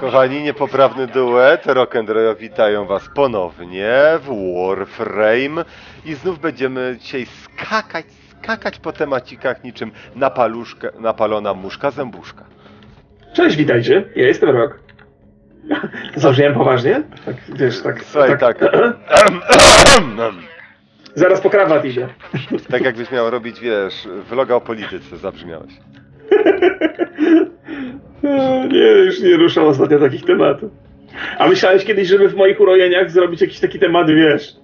Kochani, niepoprawny duet Rock'n'Roll witają Was ponownie w Warframe i znów będziemy dzisiaj skakać, skakać po temacikach niczym napaluszka, napalona muszka zębuszka. Cześć, witajcie. Ja jestem Rok. Zabrzmiałem poważnie? Tak, wiesz, tak. Słuchaj, tak. Zaraz po krawat idę. tak jakbyś miał robić, wiesz, vloga o polityce, zabrzmiałeś. Nie, już nie ruszam ostatnio takich tematów. A myślałeś kiedyś, żeby w moich urojeniach zrobić jakiś taki temat, wiesz?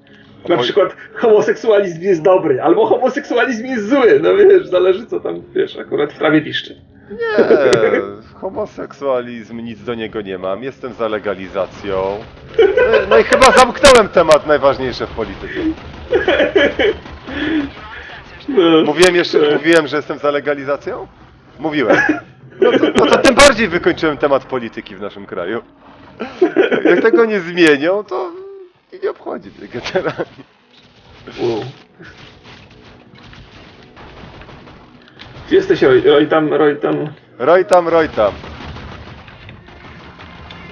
Na Oj. przykład homoseksualizm jest dobry, albo homoseksualizm jest zły, no wiesz, zależy co tam, wiesz, akurat w trawie piszczy. Nie, homoseksualizm, nic do niego nie mam, jestem za legalizacją. No, no i chyba zamknąłem temat najważniejszy w polityce. No. Mówiłem jeszcze, mówiłem, że jestem za legalizacją? Mówiłem. No to, no to tym bardziej wykończyłem temat polityki w naszym kraju. Jak tego nie zmienią, to nie obchodzi mnie generalnie. Wow. Gdzie jesteś, Roy? Roy tam, Roy tam. Roj tam, roj tam.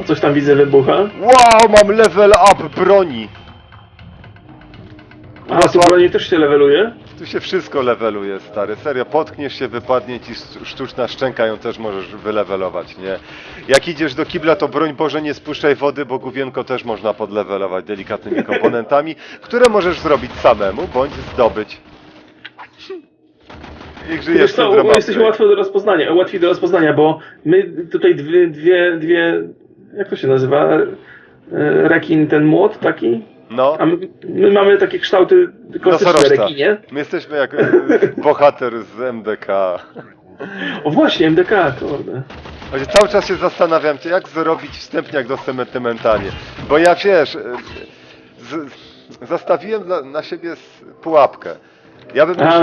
O coś tam widzę wybucha. Wow, mam level up broni. A tu broni też się leveluje? Tu się wszystko leveluje, stary. Serio, potkniesz się, wypadnie ci sztu- sztuczna szczęka, ją też możesz wylewelować, nie? Jak idziesz do kibla, to broń Boże nie spuszczaj wody, bo główienko też można podlewelować delikatnymi komponentami, które możesz zrobić samemu, bądź zdobyć. Niech żyje Wiesz co, bo jesteśmy łatwo do rozpoznania, łatwiej do rozpoznania, bo my tutaj dwie, dwie, dwie jak to się nazywa? E, Rekin ten młot taki? No, A my, my mamy takie kształty klasyczne nosorożca. rekinie. My jesteśmy jak e, bohater z MDK. O właśnie, MDK, kurde. Właśnie cały czas się zastanawiam, cię, jak zrobić wstępniak do sentymentalnie. Bo ja wiesz, e, z, zastawiłem dla, na siebie pułapkę. Ja bym, już,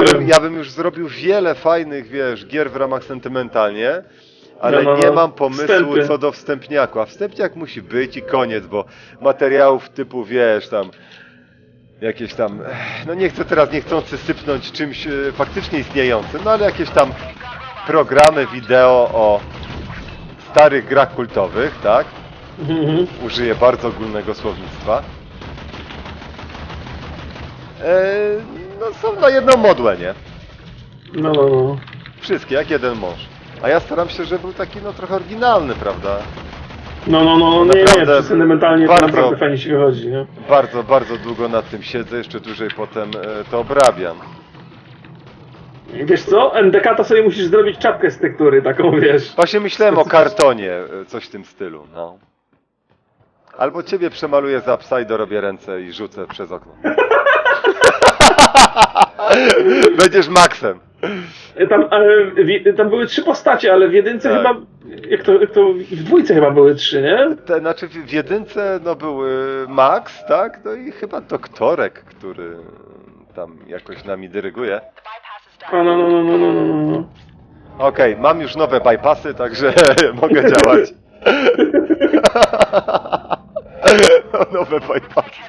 ja, bym, ja bym już zrobił wiele fajnych, wiesz, gier w ramach sentymentalnie, ale No, no, nie mam pomysłu Wstępy. co do wstępniaku. A wstępniak musi być i koniec, bo materiałów typu, wiesz, tam jakieś tam, no nie chcę teraz niechcący sypnąć czymś e, faktycznie istniejącym, no ale jakieś tam programy wideo o starych grach kultowych, tak? Mhm. Użyję bardzo ogólnego słownictwa. E, no są na jedną modłę, nie? No, no, no. Wszystkie, jak jeden mąż. A ja staram się, żeby był taki no trochę oryginalny, prawda? No, no, no, nie, nie, Naprawdę sentymentalnie bardzo- to naprawdę fajnie się wychodzi, nie? Bardzo, bardzo długo nad tym siedzę, jeszcze dłużej potem e, to obrabiam. Wiesz co, MDK to sobie musisz zrobić czapkę z tektury, taką, wiesz. Właśnie myślałem o kartonie, e, coś w tym stylu, no. Albo ciebie przemaluję za psa i dorobię ręce i rzucę przez okno. Będziesz Maxem. Tam, e, tam były trzy postacie, ale w jedynce Tak. chyba, jak to, jak to, w dwójce chyba były trzy, nie? Te, znaczy w, jedynce no był y, Max, tak? No i chyba doktorek, który tam jakoś nami dyryguje. A, no, no, no, no, no, no, no. Okej, mam już nowe bypassy, także mogę działać. nowe bypassy.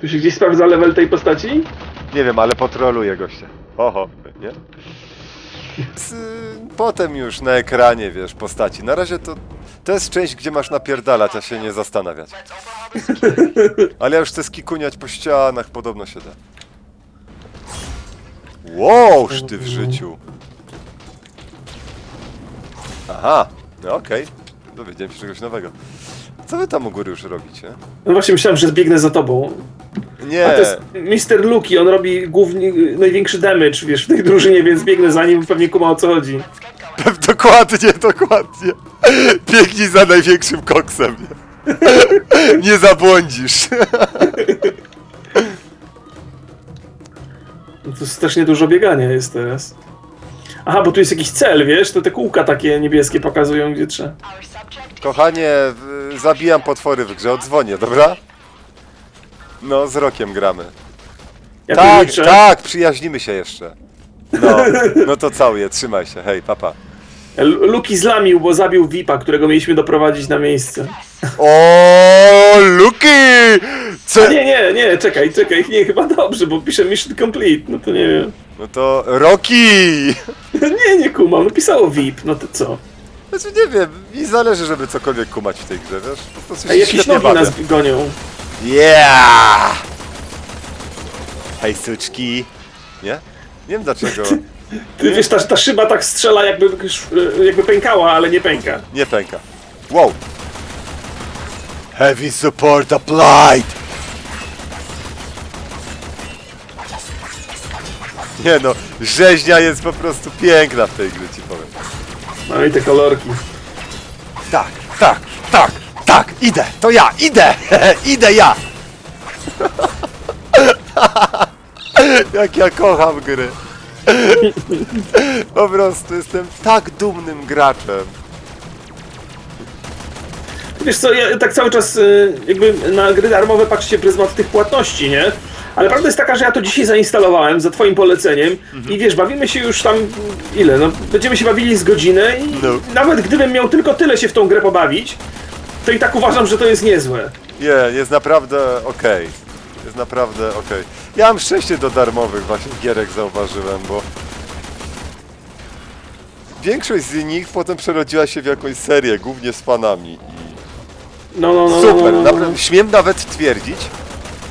Tu się gdzieś sprawdza level tej postaci? Nie wiem, ale potroluję gościa. Oho, nie? Potem już na ekranie, wiesz, postaci. Na razie to, to jest część, gdzie masz napierdalać, a się nie zastanawiać. Ale ja już chcę skikuniać po ścianach, podobno się da. Wow, ty w życiu. Aha, no okej. Dowiedziałem się czegoś nowego. Co wy tam u góry już robicie? No właśnie myślałem, że zbiegnę za tobą. Nie, A to jest Mr. Luki, on robi głównie, największy damage, wiesz, w tej drużynie, więc biegnę za nim, pewnie kuma o co chodzi. Dokładnie, dokładnie. Biegnij za największym koksem. Nie, nie zabłądzisz. No to strasznie dużo biegania jest teraz. Aha, bo tu jest jakiś cel, wiesz, to te kółka takie niebieskie pokazują, gdzie trzeba. Kochanie, w- zabijam potwory w grze, odzwonię, dobra? No, z rokiem gramy. Ja tak, liczę. tak, przyjaźnimy się jeszcze. No, no to całuję, trzymaj się, hej, papa. Luki zlamił, bo zabił VIPa, którego mieliśmy doprowadzić na miejsce. O, Luki! Co? A nie, nie, nie, czekaj, czekaj, nie, chyba dobrze, bo pisze Mission Complete, no to nie wiem. No to Rocky! Nie, nie kumam, no pisało VIP, no to co? Znaczy nie wiem, mi zależy, żeby cokolwiek kumać w tej grze, wiesz? Po prostu A się jakieś świetnie nogi bawię. nas gonią. Yeah! Hej, suczki. Nie? Nie wiem dlaczego. Ty wiesz, ta, ta szyba tak strzela jakby, jakby pękała, ale nie pęka. Nie pęka. Wow! Heavy support applied! Nie no, rzeźnia jest po prostu piękna w tej grze, ci powiem. No i te kolorki. Tak, tak, tak, tak, idę, to ja, idę, idę ja! Jak ja kocham gry. Po prostu jestem tak dumnym graczem. Wiesz co, ja tak cały czas y, jakby na gry darmowe patrzcie pryzmat tych płatności, nie? Ale prawda jest taka, że ja to dzisiaj zainstalowałem za twoim poleceniem i wiesz, bawimy się już tam, ile, no będziemy się bawili z godzinę i No. nawet gdybym miał tylko tyle się w tą grę pobawić, to i tak uważam, że to jest niezłe. Nie, jest naprawdę okej. Jest naprawdę okej. Ja mam szczęście do darmowych właśnie gierek zauważyłem, bo większość z nich potem przerodziła się w jakąś serię, głównie z fanami. I No, no, no. Super, no, no, no. naprawdę, śmiem nawet twierdzić,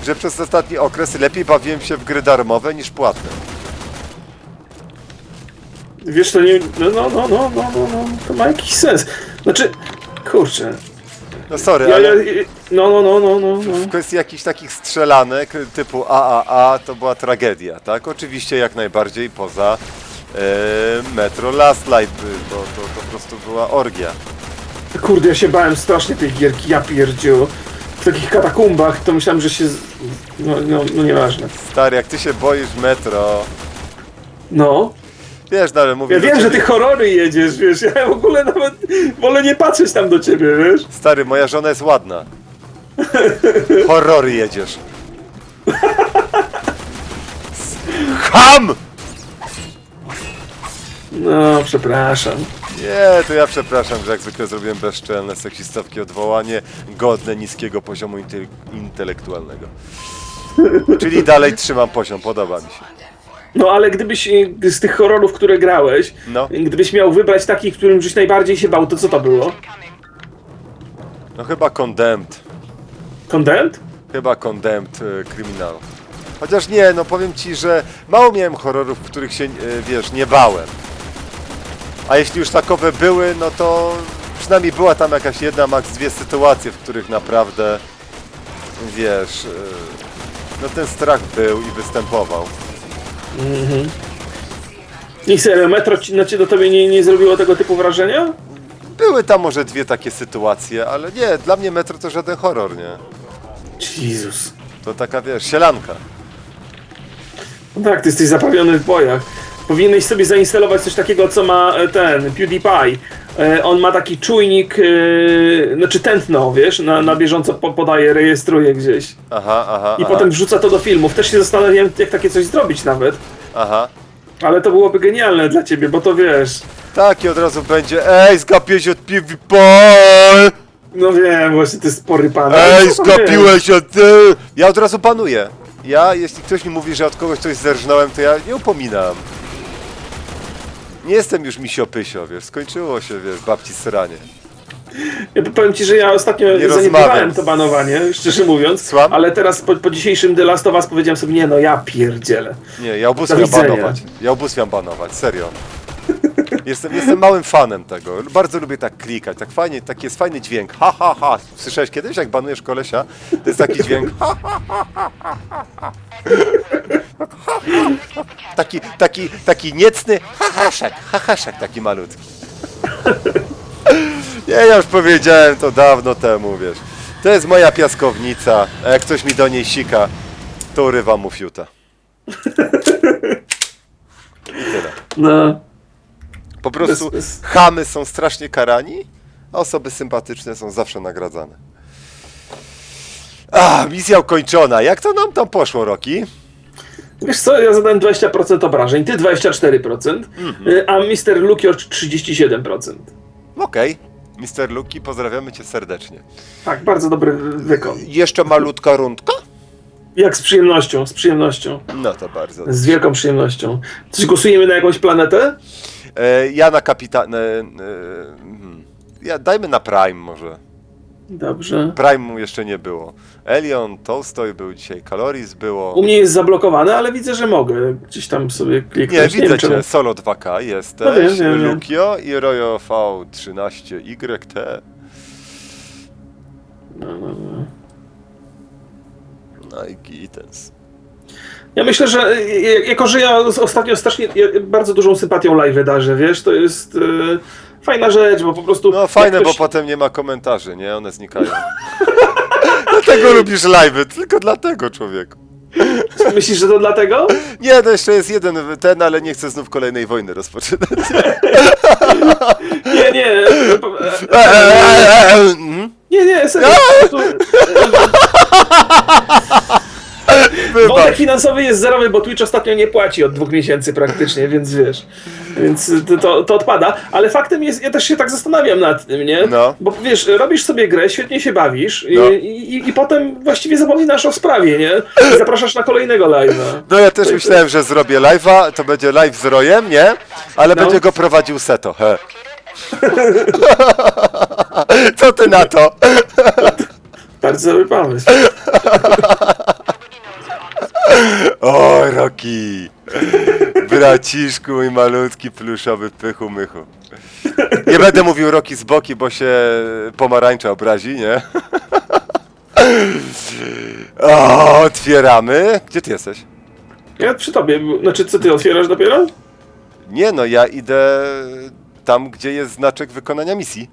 że przez ostatni okres lepiej bawiłem się w gry darmowe niż płatne. Wiesz, to nie, no, no, no, no, no, no, no, to ma jakiś sens. Znaczy, kurczę, No sorry, ja, ja, ale no, no, no, no, no, w no. kwestii jakichś takich strzelanek typu AAA to była tragedia, tak? Oczywiście jak najbardziej poza e, Metro Last Light, by- to, to, to po prostu była orgia. Kurde, ja się bałem strasznie tej gierki, ja pierdziu. W takich katakumbach to myślałem, że się... z- No, no, no nieważne. Stary, jak ty się boisz Metro, No. Wiesz, ale mówię Ja do wiem, że ciebie- ty horrory jedziesz, wiesz, ja w ogóle nawet wolę nie patrzeć tam do ciebie, wiesz. Stary, moja żona jest ładna. Horrory jedziesz. HAM! No, przepraszam. Nie, to ja przepraszam, że jak zwykle zrobiłem bezczelne, seksistowskie odwołanie, godne niskiego poziomu inte- intelektualnego. Czyli dalej trzymam poziom, podoba mi się. No, ale gdybyś e, z tych horrorów, które grałeś, No. gdybyś miał wybrać taki, którym żeś najbardziej się bał, to co to było? No chyba Condemned. Condemned? Chyba Condemned y, Criminal. Chociaż nie, no powiem ci, że mało miałem horrorów, w których się, y, wiesz, nie bałem. A jeśli już takowe były, no to przynajmniej była tam jakaś jedna, maks dwie sytuacje, w których naprawdę, wiesz, y, no ten strach był i występował. I serio, Metro ci, znaczy, do tobie nie, nie zrobiło tego typu wrażenia? Były tam może dwie takie sytuacje, ale nie, dla mnie Metro to żaden horror, nie? Jezus. To taka, wiesz, sielanka. No tak, ty jesteś zaprawiony w bojach. Powinieneś sobie zainstalować coś takiego, co ma e, ten PewDiePie. E, On ma taki czujnik, e, znaczy tętno, wiesz, na, na bieżąco po- podaje, rejestruje gdzieś. Aha, aha, I aha, potem wrzuca to do filmów. Też się zastanawiałem, jak takie coś zrobić nawet. aha. Ale to byłoby genialne dla ciebie, bo to wiesz. Tak i od razu będzie, ej, zgapiłeś się od PewDiePie! No wiem, właśnie ty spory pan. Ej, zgapiłeś się ty! Ja od razu panuję. Ja, jeśli ktoś mi mówi, że od kogoś coś zerżnąłem, to ja nie upominam. Nie jestem już misiopysio, wiesz, skończyło się, wiesz, babci sranie. Ja powiem ci, że ja ostatnio Nie zaniedbywałem rozmawiam. to banowanie, szczerze mówiąc. Słucham? Ale teraz po, po dzisiejszym The Last of Us powiedziałem sobie, nie no, ja pierdzielę. Nie, ja Do widzenia. banować. Ja ubóstwiam banować, serio. Jestem, jestem małym fanem tego. Bardzo lubię tak klikać, tak fajnie, taki jest fajny dźwięk. Ha, ha, ha. Słyszałeś kiedyś, jak banujesz kolesia? To jest taki dźwięk. Ha, ha, ha, ha, ha. Taki, taki, taki niecny hahaszek, hahaszek taki malutki. Nie, ja już powiedziałem to dawno temu, wiesz. To jest moja piaskownica, a jak ktoś mi do niej sika, to urywam mu fiuta. I tyle. No. Po prostu chamy są strasznie karani, a osoby sympatyczne są zawsze nagradzane. A, misja ukończona. Jak to nam tam poszło, Roki? Wiesz co, ja zadałem 20% obrażeń, ty 24%, y, a Mr. Lukior 37%. Okej. Mister Luki, pozdrawiamy cię serdecznie. Tak, bardzo dobry wykon. Jeszcze malutka rundka? Jak z przyjemnością, z przyjemnością. No to bardzo. Z wielką przyjemnością. Czy głosujemy na jakąś planetę? E, ja na kapitan... E, e, hmm. ja, dajmy na Prime może. Dobrze. Prime jeszcze nie było. Elion, Tolstoj był dzisiaj, Caloris było. U mnie jest zablokowane, ale widzę, że mogę gdzieś tam sobie Nie, kliknąć. widzę wiem, cię, czemu. Solo 2K No jesteś, wiem, wiem, wiem. Lukio i Royo V13YT. No, no, no. No i Gittens. Ja myślę, że e, jako, że ja ostatnio strasznie bardzo dużą sympatią live darzę, wiesz, to jest e, fajna rzecz, bo po prostu... No fajne, jak bo ktoś- potem nie ma komentarzy, nie? One znikają. dlatego lubisz live'y, tylko dlatego, człowieku. Myślisz, że to dlatego? Nie, no jeszcze jest jeden ten, ale nie chcę znów kolejnej wojny rozpoczynać. Nie, nie. e, Mhm. Nie, nie, serio. Wątek finansowy jest zerowy, bo Twitch ostatnio nie płaci od dwóch miesięcy praktycznie, więc wiesz. Więc to, to, odpada. Ale faktem jest, ja też się tak zastanawiam nad tym, nie? No. Bo wiesz, robisz sobie grę, świetnie się bawisz i, No. i, i, i potem właściwie zapominasz o sprawie, nie? I zapraszasz na kolejnego live'a. No ja też myślałem, że zrobię live'a, to będzie live z Rojem, nie? Ale No. będzie go prowadził Seto, he. Co ty na to? Bardzo dobry pomysł. Oj, Roki! Braciszku mój malutki pluszowy pychu mychu. Nie będę mówił Roki z boki, bo się pomarańcza obrazi, nie? O, otwieramy. Gdzie ty jesteś? Ja przy tobie, znaczy co ty otwierasz dopiero? Nie no, ja idę tam, gdzie jest znaczek wykonania misji.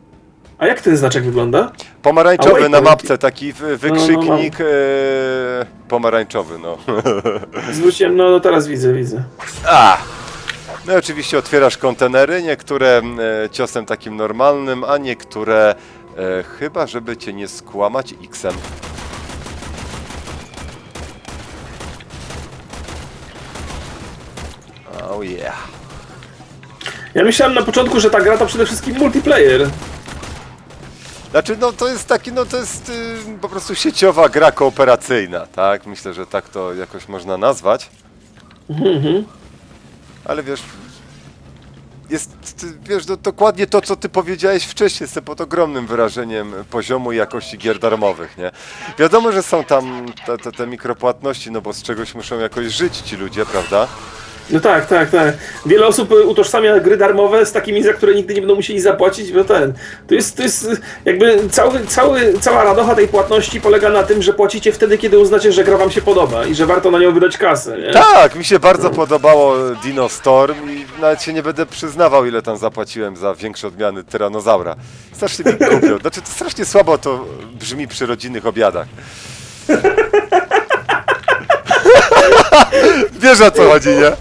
A jak ten znaczek wygląda? Pomarańczowy na mapce, taki wy- no, wykrzyknik e, pomarańczowy, no. Zwróciłem, no, no teraz widzę, widzę. A! No i oczywiście otwierasz kontenery, niektóre e, ciosem takim normalnym, a niektóre e, chyba, żeby cię nie skłamać X-em. Oh yeah. Ja myślałem na początku, że ta gra to przede wszystkim multiplayer. Znaczy, no to jest taki, no to jest y, po prostu sieciowa gra kooperacyjna, tak? Myślę, że tak to jakoś można nazwać. Mhm. Ale wiesz, jest, ty, wiesz, no, dokładnie to, co ty powiedziałeś wcześniej, jestem pod ogromnym wyrażeniem poziomu i jakości gier darmowych, nie? Wiadomo, że są tam te, te, te mikropłatności, no bo z czegoś muszą jakoś żyć ci ludzie, prawda? No tak, tak, tak. Wiele osób y, utożsamia gry darmowe z takimi, za które nigdy nie będą musieli zapłacić, bo ten. To jest, to jest y, jakby cały, cały, cała radocha tej płatności polega na tym, że płacicie wtedy, kiedy uznacie, że gra wam się podoba i że warto na nią wydać kasę, nie? Tak, mi się bardzo podobało Dino Storm i nawet się nie będę przyznawał, ile tam zapłaciłem za większe odmiany tyranozaura. Strasznie mi głupio. Znaczy, to strasznie słabo to brzmi przy rodzinnych obiadach. Wiesz o co chodzi, nie?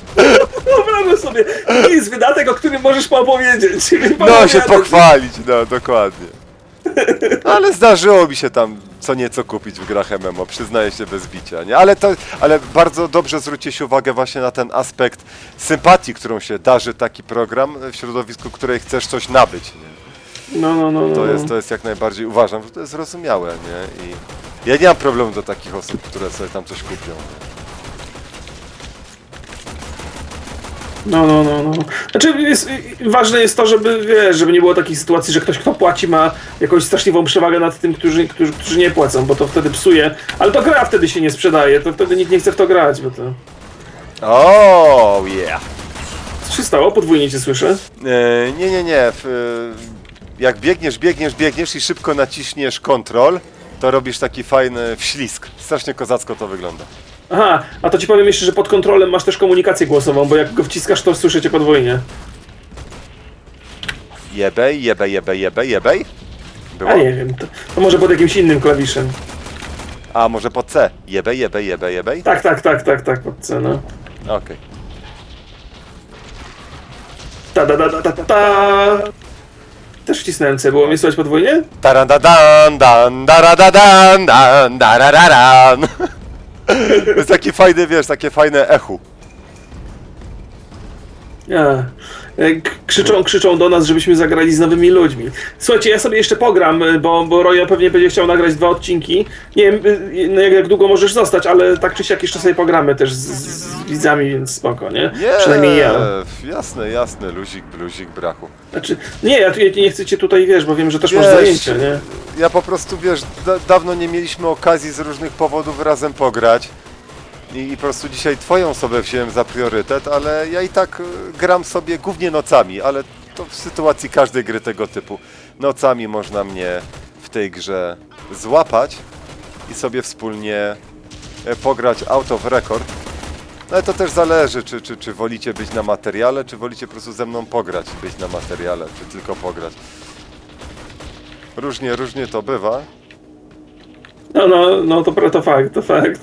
Wyobrażam sobie, to jest wydatek, o którym możesz poopowiedzieć. No, się pochwalić, no, dokładnie. Ale zdarzyło mi się tam co nieco kupić w grach MMO, przyznaję się bez bicia, nie? Ale, to, ale bardzo dobrze zwrócić uwagę właśnie na ten aspekt sympatii, którą się darzy taki program w środowisku, której chcesz coś nabyć, nie? No, no, no. no. To jest, to jest jak najbardziej, uważam, że to jest zrozumiałe, nie? I ja nie mam problemu do takich osób, które sobie tam coś kupią. Nie? No, no, no, no. Znaczy, jest, ważne jest to, żeby, wiesz, żeby nie było takiej sytuacji, że ktoś, kto płaci, ma jakąś straszliwą przewagę nad tym, którzy, którzy, którzy nie płacą, bo to wtedy psuje. Ale to gra wtedy się nie sprzedaje, to wtedy nikt nie chce w to grać, bo to... Oh, yeah! Co się stało? Podwójnie cię słyszę. E, nie, nie, nie. W, e, jak biegniesz, biegniesz, biegniesz i szybko naciśniesz kontrol, to robisz taki fajny wślizg. Strasznie kozacko to wygląda. Aha, a to ci powiem jeszcze, że pod kontrolem masz też komunikację głosową, bo jak go wciskasz, to słyszycie podwójnie. Jebej, jebej, jebej, jebej, jebej. Było? A nie wiem, to, to może pod jakimś innym klawiszem. A może pod C. Jebej, jebej, jebej, jebej. Tak, tak, tak, tak, tak, pod C, no. Okej. Ta, da, da, da, ta, ta, ta. Też wcisnąłem C, było mnie słychać podwójnie? Taradadan, dan, daradadan, dan, darararan. To jest taki fajny, wiesz, takie fajne echu. Ja. e, k- krzyczą, krzyczą do nas, żebyśmy zagrali z nowymi ludźmi. Słuchajcie, ja sobie jeszcze pogram, e, bo, bo Roya pewnie będzie chciał nagrać dwa odcinki. Nie wiem, e, no jak, jak długo możesz zostać, ale tak czy siak jeszcze sobie pogramy też z, z widzami, więc spoko, nie? Nie, Przynajmniej ja. Jasne, jasne, luzik, bluzik, brachu. Znaczy, nie, ja, tu- ja nie chcę cię tutaj, wiesz, bo wiem, że też masz Wiesz, zajęcia, nie? Ja po prostu, wiesz, da dawno nie mieliśmy okazji z różnych powodów razem pograć. I, I po prostu dzisiaj twoją osobę wziąłem za priorytet, ale ja i tak y, gram sobie głównie nocami, ale to w sytuacji każdej gry tego typu. Nocami można mnie w tej grze złapać i sobie wspólnie e, pograć out of record. No ale to też zależy, czy, czy, czy wolicie być na materiale, czy wolicie po prostu ze mną pograć, być na materiale, czy tylko pograć. Różnie, różnie to bywa. No, no, no, to, to fakt, to fakt.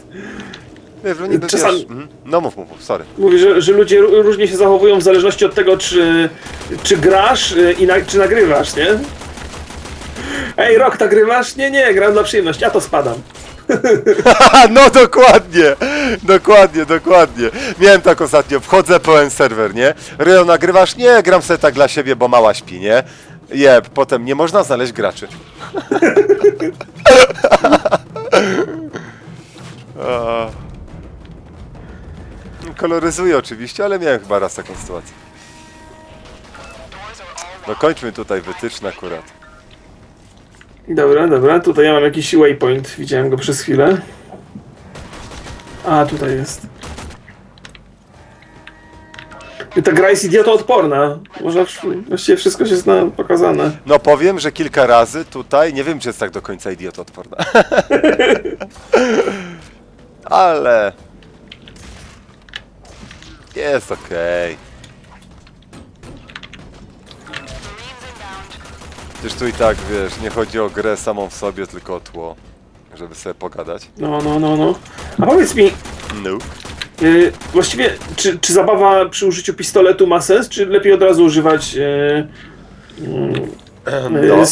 Wiesz, niby Czasami- wiesz... Mhm. No mów, mów, sorry. Mówi, że, że ludzie ró- różnie się zachowują w zależności od tego, czy, czy grasz y, i na, czy nagrywasz, nie? Ej, rok nagrywasz? Nie, nie, gram dla przyjemności, ja to spadam. No dokładnie! Dokładnie, dokładnie. Miałem tak ostatnio, wchodzę pełen serwer, nie? Ryo, nagrywasz? Nie, gram sobie tak dla siebie, bo mała śpi, nie? Je, potem nie można znaleźć graczy. A. Koloryzuję oczywiście, ale miałem chyba raz taką sytuację. No kończmy tutaj wytyczne akurat. Dobra, dobra, tutaj ja mam jakiś waypoint, widziałem go przez chwilę. A, tutaj jest. I ta gra jest idiotoodporna. Można, właściwie wszystko się zna pokazane. No powiem, że kilka razy tutaj, nie wiem czy jest tak do końca idiotodporna. Ale... Jest okej. Przecież tu i tak, wiesz, nie chodzi o grę samą w sobie, tylko o tło, żeby sobie pogadać. No, no, no, no. A powiedz mi, No. Yy, właściwie, czy, czy zabawa przy użyciu pistoletu ma sens, czy lepiej od razu używać yy, yy, No.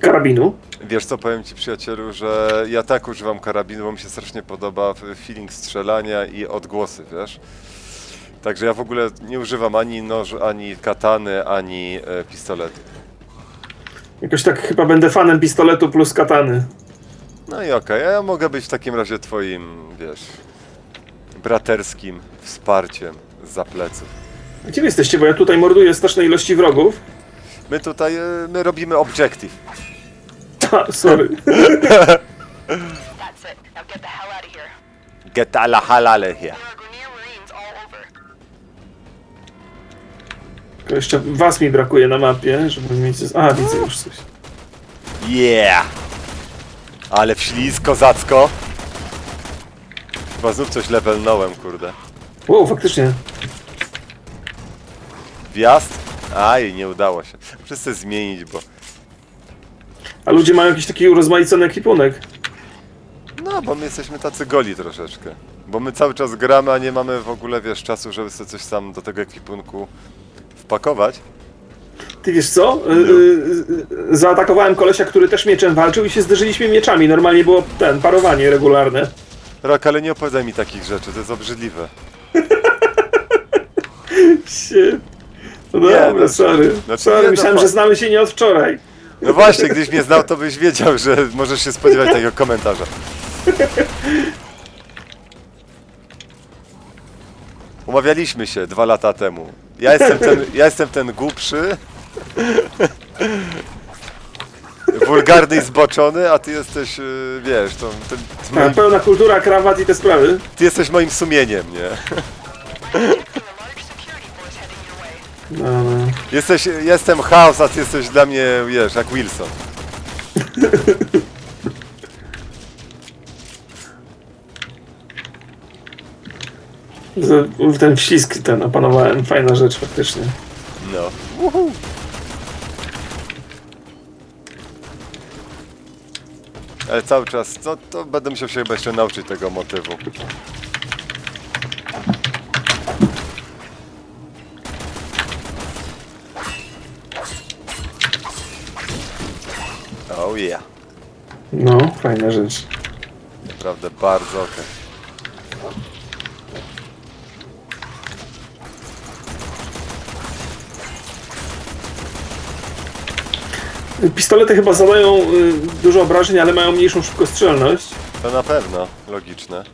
karabinu? Wiesz co, powiem ci przyjacielu, że ja tak używam karabinu, bo mi się strasznie podoba feeling strzelania i odgłosy, wiesz? Także ja w ogóle nie używam ani noż, ani katany, ani e, pistoletu. Jakoś tak chyba będę fanem pistoletu plus katany. No i okej, a ja mogę być w takim razie twoim, wiesz, braterskim wsparciem za pleców. Gdzie wy jesteście? Bo ja tutaj morduję straszne ilości wrogów. My tutaj, e, my robimy objective. Ha, sorry. That's it. Now get the hell out of here. Get ala halale here. There are Grenier Marines all over. Tylko jeszcze was mi brakuje na mapie, żeby mieć... A, widzę już coś. Yeah! Ale wślizg, kozacko. Chyba znów coś levelnąłem, kurde. Wow, faktycznie. Wjazd? Aj, nie udało się. Muszę sobie zmienić, bo... A ludzie mają jakiś taki urozmaicony ekwipunek. No, bo my jesteśmy tacy goli troszeczkę. Bo my cały czas gramy, a nie mamy w ogóle, wiesz, czasu, żeby sobie coś tam do tego ekwipunku wpakować. Ty wiesz co? Y, y, y, zaatakowałem kolesia, który też mieczem walczył i się zderzyliśmy mieczami. Normalnie było ten, parowanie regularne. Rok, ale nie opowiadaj mi takich rzeczy, to jest obrzydliwe. Shit. No Nie, dobra, no, sorry. znaczy sorry, nie, myślałem, no, że znamy się nie od wczoraj. No właśnie, gdybyś mnie znał, to byś wiedział, że możesz się spodziewać takiego komentarza. Umawialiśmy się dwa lata temu. Ja jestem ten, ja jestem ten głupszy, wulgarny i zboczony, a ty jesteś, yy, wiesz, ten, A, moim, pełna kultura, krawat i te sprawy. ty jesteś moim sumieniem, nie? No, no. Jesteś, jestem chaos, a ty jesteś dla mnie, wiesz, jak Wilson. Z- Ten wślizg ten opanowałem, fajna rzecz faktycznie. No. Uhu. Ale cały czas, no to będę musiał się chyba jeszcze nauczyć tego motywu. Oh yeah. No, fajna rzecz. Naprawdę bardzo okej. Pistolety chyba zadają y, dużo obrażeń, ale mają mniejszą szybkostrzelność. To na pewno, logiczne.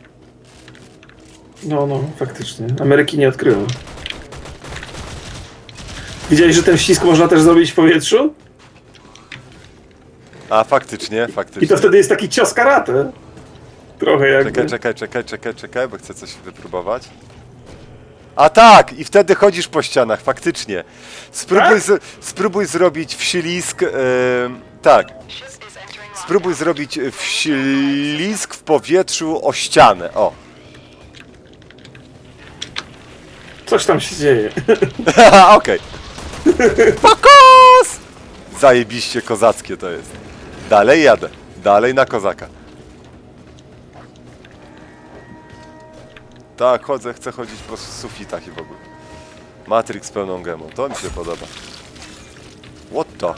No, no, faktycznie. Ameryki nie odkryły. Widziałeś, że ten ścisk można też zrobić w powietrzu? A faktycznie, I faktycznie. to wtedy jest taki cios karate. Trochę jakby. Czekaj, czekaj, czekaj, czekaj, czekaj, bo chcę coś wypróbować. A tak! I wtedy chodzisz po ścianach, faktycznie. Spróbuj, Tak? z, spróbuj zrobić wślizg. Yy, tak. Is entering Spróbuj zrobić wślizg w powietrzu o ścianę. O. Coś tam się dzieje. Okej. Fokus! Zajebiście kozackie to jest. Dalej jadę. Dalej na kozaka. Tak, chodzę, chcę chodzić po sufitach i w ogóle. Matrix pełną gemą, to mi się podoba. What the?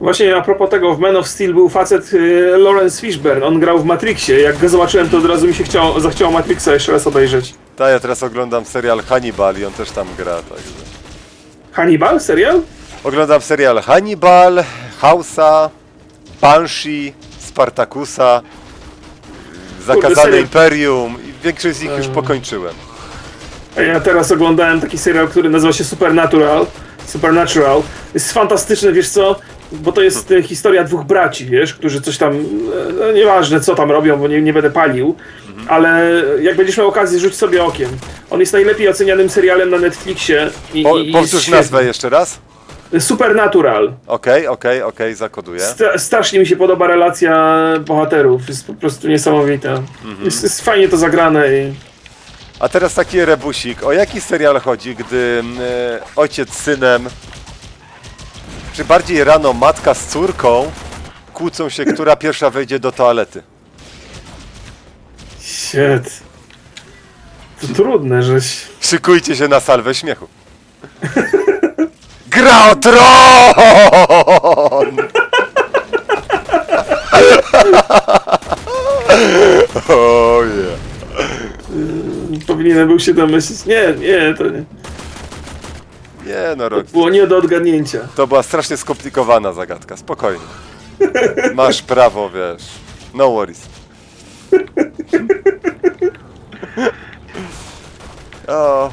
Właśnie a propos tego, w Man of Steel był facet y, Lawrence Fishburne. On grał w Matrixie. Jak go zobaczyłem, to od razu mi się chciało, zachciało Matrixa jeszcze raz obejrzeć. Tak, ja teraz oglądam serial Hannibal i on też tam gra, także... Hannibal? Serial? Oglądam serial Hannibal, Hausa, Banshee, Spartakusa, Zakazane Imperium i większość z nich już pokończyłem. Ja teraz oglądałem taki serial, który nazywa się Supernatural. Supernatural. Jest fantastyczny, wiesz co? Bo to jest e, historia dwóch braci, wiesz, którzy coś tam, e, no nieważne co tam robią, bo nie, nie będę palił, ale jak będziesz miał okazję, rzuć sobie okiem. On jest najlepiej ocenianym serialem na Netflixie. I, Po, i, i powtórz jest nazwę jeszcze raz. Supernatural. Okej, okej, okej, zakoduję. Sta- strasznie mi się podoba relacja bohaterów, jest po prostu niesamowita. Mhm. Jest, jest fajnie to zagrane i... A teraz taki rebusik. O jaki serial chodzi, gdy mm, e, ojciec z synem, czy bardziej rano matka z córką kłócą się, która pierwsza wejdzie do toalety? Shit. To trudne, żeś... Szykujcie się na salwę śmiechu. Gra o tron! Oh yeah. Powinienem był się domyślić. Nie, nie, to nie. Nie no, rok. Było nie do odgadnięcia. To była strasznie skomplikowana zagadka, spokojnie. Masz prawo, wiesz. No worries. O,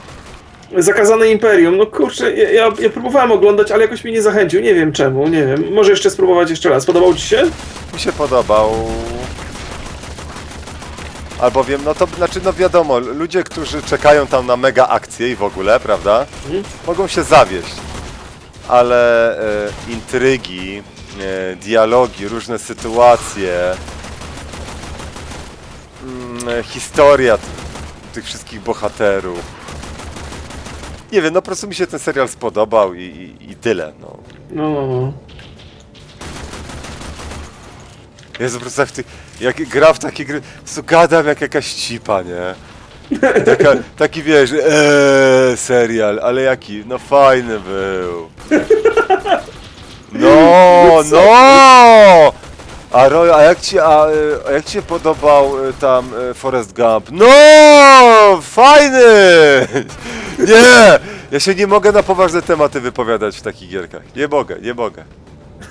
Zakazane Imperium, no kurczę, ja, ja, próbowałem oglądać, ale jakoś mnie nie zachęcił, nie wiem czemu, nie wiem. Może jeszcze spróbować jeszcze raz. Podobał ci się? mi się podobał. Albowiem, no to znaczy, no wiadomo, ludzie, którzy czekają tam na mega akcje i w ogóle, prawda, Mhm. mogą się zawieść. Ale e, intrygi, e, dialogi, różne sytuacje, mm, e, historia tych wszystkich bohaterów. Nie wiem, no po prostu mi się ten serial spodobał i, i, i tyle, no. No, no, no. Jezu, po prostu jak, ty, jak gra w takie gry, prostu gadam jak jakaś cipa, nie? Taka, taki wiesz, eee, serial, ale jaki, no fajny był. No, no! A, Roy, a jak ci, a, e, a jak ci się podobał e, tam e, Forrest Gump? No! Fajny! Nie! Ja się nie mogę na poważne tematy wypowiadać w takich gierkach. Nie mogę, nie mogę.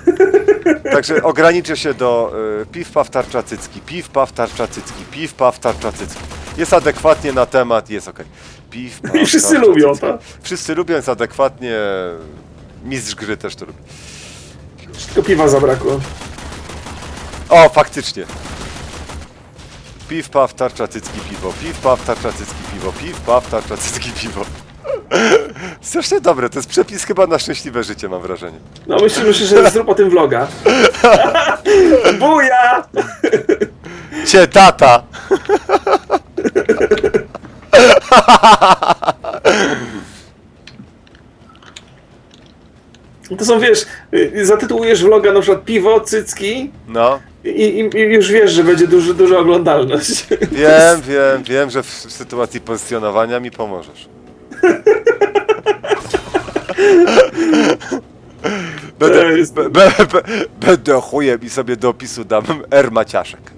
Także ograniczę się do y, piw, paw, tarcza, cycki, piw, paw, tarcza, cycki, piw, paw, tarcza, cycki. Jest adekwatnie na temat, jest okej. Piw, paw, I wszyscy tarcza, lubią, cycki. tak? Wszyscy lubią, jest adekwatnie. Mistrz gry też to lubi. Tylko piwa zabrakło. O, faktycznie. Piw, paw, tarcza, cycki, piwo. Piw, paw, tarcza, cycki, piwo. Piw, paw, tarcza, cycki, piwo. Strasznie dobre, to jest przepis chyba na szczęśliwe życie, mam wrażenie. No myślę, myślę że zrób o tym vloga. Buja! Cie tata! To są, wiesz, y, zatytułujesz vloga na przykład piwo, cycki No. i, i, i już wiesz, że będzie duży, duża oglądalność. Wiem, wiem, wiem, że w sytuacji pozycjonowania mi pomożesz. Będę, jest- be, be, be, będę chujem i sobie do opisu dam R Maciaszek.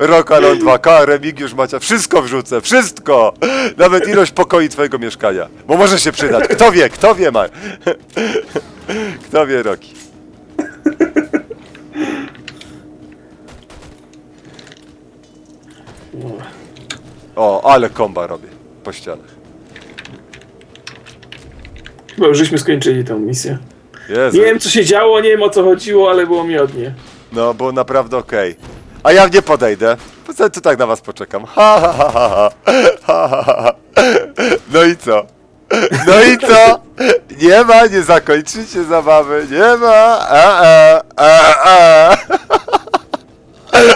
Rokalon 2K, Remigiusz Macia, wszystko wrzucę, wszystko! Nawet ilość pokoi twojego mieszkania, bo może się przydać. Kto wie, kto wie, ma. Kto wie, Roki. O, ale komba robię po ścianach. Chyba już żeśmy skończyli tą misję. Jezu. Nie wiem co się działo, nie wiem o co chodziło, ale było miodnie. No, było naprawdę okej. A ja nie podejdę. Po co tu tak na was poczekam? Ha, ha, ha, ha, ha, ha, ha, ha. No i co? No i co? Nie ma, nie zakończycie zabawy, nie ma. A, a, a, a. Ale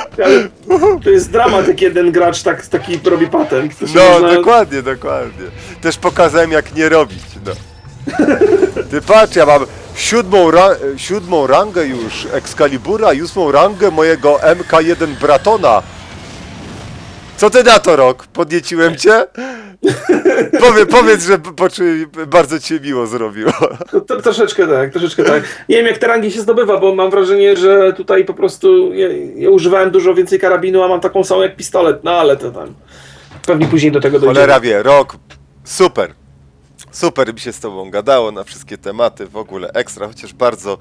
to jest dramat, jak jeden gracz tak, taki robi patent. To się No, można- dokładnie, dokładnie. Też pokazałem jak nie robić, no. Ty patrz, ja mam siódmą, ra- siódmą rangę już Excalibura i ósmą rangę mojego MK1 Bratona. Co ty na to, Rok? Podnieciłem cię? Powie, powiedz, że poczuj, bardzo cię miło zrobiło. To, to, troszeczkę tak, troszeczkę tak. Nie wiem jak te rangi się zdobywa, bo mam wrażenie, że tutaj po prostu ja, ja używałem dużo więcej karabinu, a mam taką samą jak pistolet, no ale to tam. Pewnie później do tego dojdziemy. Cholera wie, Rok, super. Super mi się z tobą gadało na wszystkie tematy, w ogóle ekstra, chociaż bardzo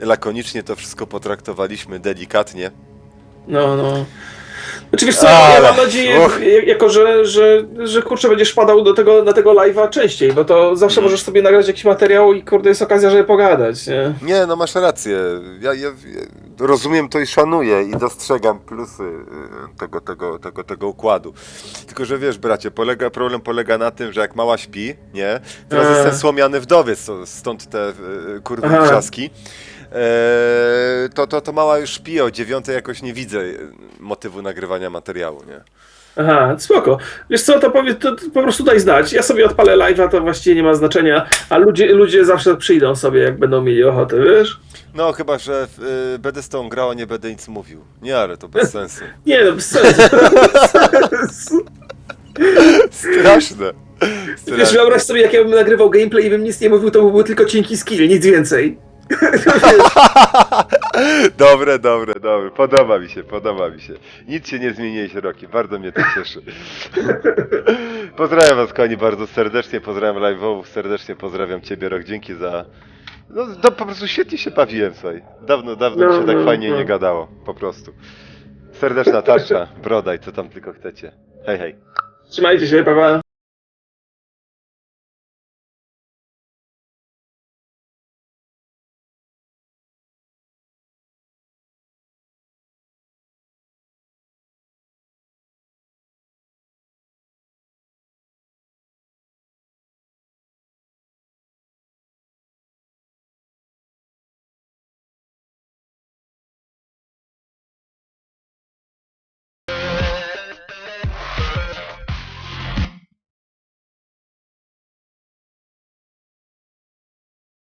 lakonicznie to wszystko potraktowaliśmy, delikatnie. No, no. Znaczy wiesz co, Ale- ja mam nadzieję, ja- jako że, że, że kurczę będziesz padał do tego, na tego live'a częściej, bo to zawsze Mhm. możesz sobie nagrać jakiś materiał i kurde jest okazja, żeby pogadać, nie? Nie, no masz rację. Ja, ja rozumiem to i szanuję i dostrzegam plusy y, tego, tego, tego, tego układu. Tylko, że wiesz, bracie, polega, problem polega na tym, że jak mała śpi, nie? Teraz Eee. jestem słomiany wdowiec, stąd te y, kurwy Aha. wrzaski. Eee, to, to, to mała już śpi, o dziewiątej jakoś nie widzę y, motywu nagrywania materiału, nie? Aha, spoko. Wiesz co, to, powiedz, to, to po prostu daj znać. Ja sobie odpalę live'a, to właściwie nie ma znaczenia, a ludzie, ludzie zawsze przyjdą sobie, jak będą mieli ochotę, wiesz? No, chyba, że y, będę z tą grał, a nie będę nic mówił. Nie, ale to bez sensu. Nie no, bez sensu. Sensu. Straszne. Wiesz, Straszne. wyobraź sobie, jak ja bym nagrywał gameplay i bym nic nie mówił, to by był tylko cienki skill, nic więcej. Dobre, dobre, dobre. Podoba mi się, podoba mi się. Nic się nie zmieniłeś, Roki. Bardzo mnie to cieszy. pozdrawiam was, kochani, bardzo serdecznie. Pozdrawiam live'owów, serdecznie pozdrawiam ciebie, Rok. Dzięki za... No, no po prostu świetnie się bawiłem, słuchaj. Dawno, dawno mi No, się tak no, fajnie no. nie gadało. Po prostu. Serdeczna tarcza, broda i co tam tylko chcecie. Hej, hej. Trzymajcie się, pa pa.